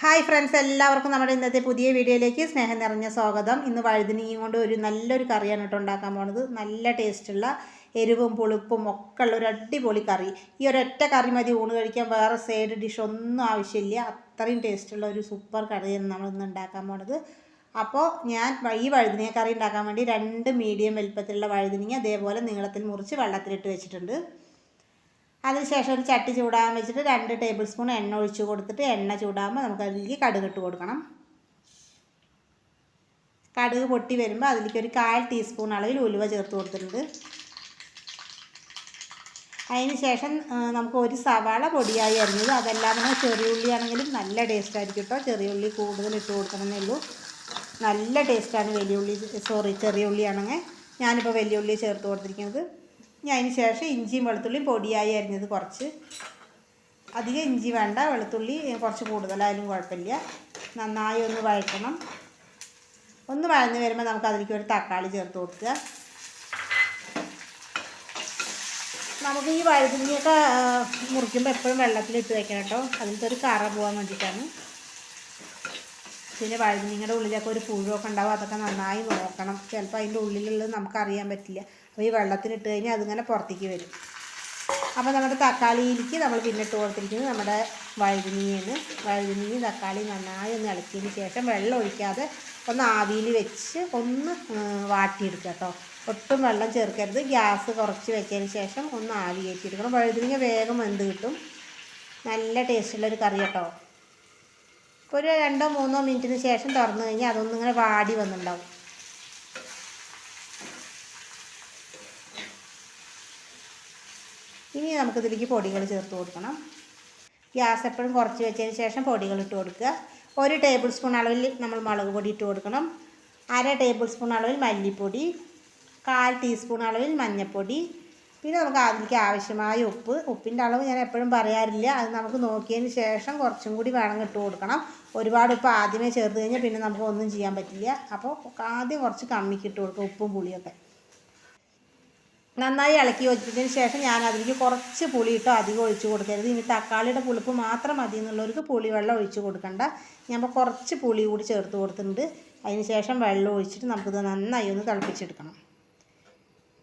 Hi friends എല്ലാവർക്കും നമ്മുടെ ഇന്നത്തെ പുതിയ വീഡിയോയിലേക്ക് സ്നേഹം നിറഞ്ഞ സ്വാഗതം. ഇന്ന് വഴുതിനീ കൊണ്ട് ഒരു നല്ലൊരു കറിയാണ് കേട്ടോ ഉണ്ടാക്കാൻ പോണത്. നല്ല ടേസ്റ്റുള്ള എരിവും പുളിപ്പും ഒക്കെ ഉള്ള ഒരു അടിപൊളി കറി. ഈ ഒരൊറ്റ കറി മതി ഊണ് കഴിക്കാൻ വേറെ സൈഡ് ഡിഷ് ഒന്നും ആവശ്യമില്ല. അത്രയും ടേസ്റ്റുള്ള ഒരു സൂപ്പർ കറിയാണ് നമ്മൾ ഇന്ന് ഉണ്ടാക്കാൻ പോണത്. അപ്പോൾ ഞാൻ ഈ വഴുതിനീ കറി ഉണ്ടാക്കാൻ വേണ്ടി രണ്ട് മീഡിയം വലുപ്പത്തിലുള്ള വഴുതിനീ അതേപോലെ നീളത്തിൽ മുറിച്ച് വെള്ളത്തിലിട്ട് വെച്ചിട്ടുണ്ട്. അതിനുശേഷം ഒരു ചട്ടി ചൂടാകാൻ വെച്ചിട്ട് രണ്ട് ടേബിൾ സ്പൂൺ എണ്ണ ഒഴിച്ച് കൊടുത്തിട്ട് എണ്ണ ചൂടാകുമ്പോൾ നമുക്ക് അതിലേക്ക് കടുക് ഇട്ട് കൊടുക്കണം. കടുക് പൊട്ടി വരുമ്പോൾ അതിലേക്ക് ഒരു കാൽ ടീസ്പൂൺ അളവിൽ ഉലുവ ചേർത്ത് കൊടുത്തിട്ടുണ്ട്. അതിന് ശേഷം നമുക്ക് ഒരു സവാള പൊടിയായി അരിഞ്ഞത്. അതെല്ലാം ചെറിയ ഉള്ളി ആണെങ്കിലും നല്ല ടേസ്റ്റ് ആയിരിക്കും കേട്ടോ ചെറിയ ഉള്ളി കൂടുതൽ ഇട്ട് കൊടുക്കണമെന്നേ ഉള്ളൂ. നല്ല ടേസ്റ്റാണ് വലിയ ഉള്ളി സോറി ചെറിയ ഉള്ളിയാണെങ്കിൽ ഞാനിപ്പോൾ വലിയ ഉള്ളി ചേർത്ത് കൊടുത്തിരിക്കുന്നത്. ഇനി അതിന് ശേഷം ഇഞ്ചിയും വെളുത്തുള്ളിയും പൊടിയായി അരിഞ്ഞത് കുറച്ച്. അധികം ഇഞ്ചി വേണ്ട വെളുത്തുള്ളി കുറച്ച് കൂടുതലായാലും കുഴപ്പമില്ല. നന്നായി ഒന്ന് വഴറ്റണം. ഒന്ന് വഴന്ന് വരുമ്പോൾ നമുക്ക് അതിലേക്ക് ഒരു തക്കാളി ചേർത്ത് കൊടുക്കുക. നമുക്ക് ഈ വഴുതിനിയൊക്കെ മുറിക്കുമ്പോൾ എപ്പോഴും വെള്ളത്തിലിട്ട് വെക്കണം കേട്ടോ. അതിലത്തെ ഒരു കറ പോകാൻ വേണ്ടിയിട്ടാണ്. പിന്നെ വഴുതിനിങ്ങളുടെ ഉള്ളിലൊക്കെ ഒരു പുഴുവൊക്കെ ഉണ്ടാവും അതൊക്കെ നന്നായി നോക്കണം. ചിലപ്പോൾ അതിന്റെ ഉള്ളിലുള്ളത് നമുക്കറിയാൻ പറ്റില്ല. അപ്പോൾ ഈ വെള്ളത്തിനിട്ട് കഴിഞ്ഞാൽ അതിങ്ങനെ പുറത്തേക്ക് വരും. അപ്പോൾ നമ്മുടെ തക്കാളിയിലേക്ക് നമ്മൾ പിന്നെ ഇട്ട് കൊടുത്തിരിക്കുന്നത് നമ്മുടെ വഴുതിനിയാണ് വഴുതിനിയും തക്കാളി നന്നായി ഒന്ന് ഇളക്കിയതിന് ശേഷം വെള്ളം ഒഴിക്കാതെ ഒന്ന് ആവിയിൽ വെച്ച് ഒന്ന് വാട്ടിയെടുക്കുക കേട്ടോ. ഒട്ടും വെള്ളം ചേർക്കരുത്. ഗ്യാസ് കുറച്ച് വെച്ചതിന് ശേഷം ഒന്ന് ആവി കയറ്റിയെടുക്കണം വഴുതിനിങ്ങ വേഗം വെന്ത് കിട്ടും. നല്ല ടേസ്റ്റുള്ളൊരു കറി കേട്ടോ. ഇപ്പോൾ ഒരു രണ്ടോ മൂന്നോ മിനിറ്റിന് ശേഷം തുറന്നു കഴിഞ്ഞാൽ അതൊന്നും അതൊന്നിങ്ങനെ വാടി വന്നിട്ടുണ്ടാവും ഇനി നമുക്കിതിലേക്ക് പൊടികൾ ചേർത്ത് കൊടുക്കണം. ഗ്യാസ് എപ്പോഴും കുറച്ച് വെച്ചതിന് ശേഷം പൊടികൾ ഇട്ട് കൊടുക്കുക. ഒരു ടേബിൾ സ്പൂൺ അളവിൽ നമ്മൾ മുളക് പൊടി ഇട്ട് കൊടുക്കണം. അര ടേബിൾ സ്പൂൺ അളവിൽ മല്ലിപ്പൊടി. കാൽ ടീസ്പൂൺ അളവിൽ മഞ്ഞൾപ്പൊടി പിന്നെ നമുക്ക് അതിലേക്ക് ആവശ്യമായ ഉപ്പ്. ഉപ്പിന്റെ അളവ് ഞാൻ എപ്പോഴും പറയാറില്ല. അത് നമുക്ക് നോക്കിയതിന് ശേഷം കുറച്ചും കൂടി വേണം ഇട്ട് കൊടുക്കണം. ഒരുപാട് ഉപ്പ് ആദ്യമേ ചേർത്ത് കഴിഞ്ഞാൽ പിന്നെ നമുക്ക് ഒന്നും ചെയ്യാൻ പറ്റില്ല. അപ്പോൾ ആദ്യം കുറച്ച് കമ്മിക്ക് ഇട്ട് കൊടുക്കുക ഉപ്പും പുളിയൊക്കെ. നന്നായി ഇളക്കി വെച്ചതിന് ശേഷം ഞാൻ അതിലേക്ക് കുറച്ച് പുളി ഇട്ടോ അധികം ഒഴിച്ചു കൊടുക്കരുത്. ഇനി തക്കാളിയുടെ പുളിപ്പ് മാത്രം മതി എന്നുള്ളവർക്ക് പുളി വെള്ളം ഒഴിച്ച് കൊടുക്കണ്ട. ഞാൻ ഇപ്പോൾ കുറച്ച് പുളി കൂടി ചേർത്ത് കൊടുത്തിട്ടുണ്ട്. അതിന് ശേഷം വെള്ളം ഒഴിച്ചിട്ട് നമുക്കിത് നന്നായി ഒന്ന് തിളപ്പിച്ചെടുക്കണം.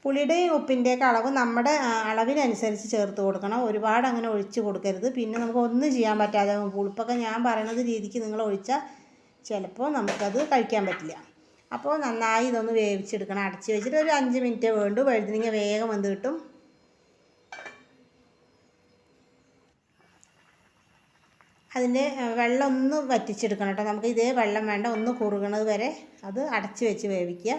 പുളിയുടെയും ഉപ്പിന്റെയൊക്കെ അളവ് നമ്മുടെ അളവിനനുസരിച്ച് ചേർത്ത് കൊടുക്കണം. ഒരുപാട് അങ്ങനെ ഒഴിച്ച് കൊടുക്കരുത്. പിന്നെ നമുക്ക് ഒന്നും ചെയ്യാൻ പറ്റാതെ പുളിപ്പൊക്കെ ഞാൻ പറയണത് രീതിക്ക് നിങ്ങൾ ഒഴിച്ചാൽ ചിലപ്പോൾ നമുക്കത് കഴിക്കാൻ പറ്റില്ല. അപ്പോൾ നന്നായി ഇതൊന്ന് വേവിച്ചെടുക്കണം. അടച്ച് വെച്ചിട്ട് ഒരു അഞ്ച് മിനിറ്റ് വേണ്ടു. വഴുതിനിങ്ങ വേഗം വന്ന് കിട്ടും. അതിന്റെ വെള്ളം ഒന്ന് വറ്റിച്ചെടുക്കണം കേട്ടോ. നമുക്ക് ഇതേ വെള്ളം വേണ്ട. ഒന്ന് കുറുകണത് വരെ അത് അടച്ച് വെച്ച് വേവിക്കുക.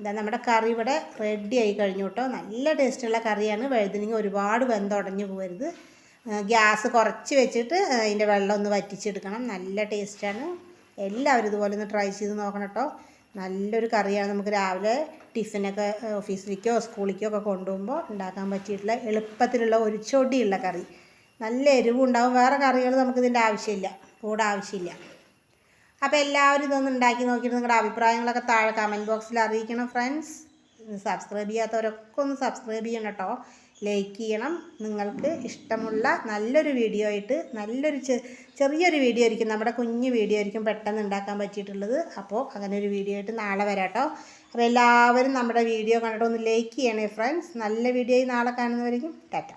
ഇതാ നമ്മുടെ കറി ഇവിടെ റെഡി ആയി കഴിഞ്ഞു കേട്ടോ. നല്ല ടേസ്റ്റുള്ള കറിയാണ്. വഴുതിനിങ്ങ ഒരുപാട് വെന്തുടഞ്ഞു പോകരുത്. ഗ്യാസ് കുറച്ച് വെച്ചിട്ട് അതിന്റെ വെള്ളം ഒന്ന് വറ്റിച്ചെടുക്കണം. നല്ല ടേസ്റ്റാണ് എല്ലാവരും ഇതുപോലെ ഒന്ന് ട്രൈ ചെയ്ത് നോക്കണം കേട്ടോ. നല്ലൊരു കറിയാണ് നമുക്ക് രാവിലെ ടിഫിനൊക്കെ ഓഫീസിലേക്കോ സ്കൂളിലേക്കോ ഒക്കെ കൊണ്ടുപോകുമ്പോൾ ഉണ്ടാക്കാൻ പറ്റിയിട്ടുള്ള എളുപ്പത്തിലുള്ള ഒരു ചൊടിയുള്ള കറി. നല്ല എരിവുണ്ടാവും. വേറെ കറികൾ നമുക്കിതിന്റെ ആവശ്യമില്ല. കൂടെ ആവശ്യമില്ല. അപ്പോൾ എല്ലാവരും ഇതൊന്ന് ഉണ്ടാക്കി നോക്കിയിട്ട് നിങ്ങളുടെ അഭിപ്രായങ്ങളൊക്കെ താഴെ കമന്റ് ബോക്സിൽ അറിയിക്കണം ഫ്രണ്ട്സ് സബ്സ്ക്രൈബ് ചെയ്യാത്തവരൊക്കെ ഒന്ന് സബ്സ്ക്രൈബ് ചെയ്യണം കേട്ടോ. ലൈക്ക് ചെയ്യണം. നിങ്ങൾക്ക് ഇഷ്ടമുള്ള നല്ലൊരു വീഡിയോ ആയിട്ട് നല്ലൊരു ചെറിയൊരു വീഡിയോ ആയിരിക്കും നമ്മുടെ കുഞ്ഞു വീഡിയോ ആയിരിക്കും പെട്ടെന്ന് ഉണ്ടാക്കാൻ പറ്റിയിട്ടുള്ളത്. അപ്പോൾ അങ്ങനെ ഒരു വീഡിയോ ആയിട്ട് നാളെ വരാം കേട്ടോ. അപ്പോൾ എല്ലാവരും നമ്മുടെ വീഡിയോ കണ്ടിട്ട് ഒന്ന് ലൈക്ക് ചെയ്യണേ ഫ്രണ്ട്സ് നല്ല വീഡിയോ ആയി നാളെ കാണുന്നവരേക്കും ടാറ്റ.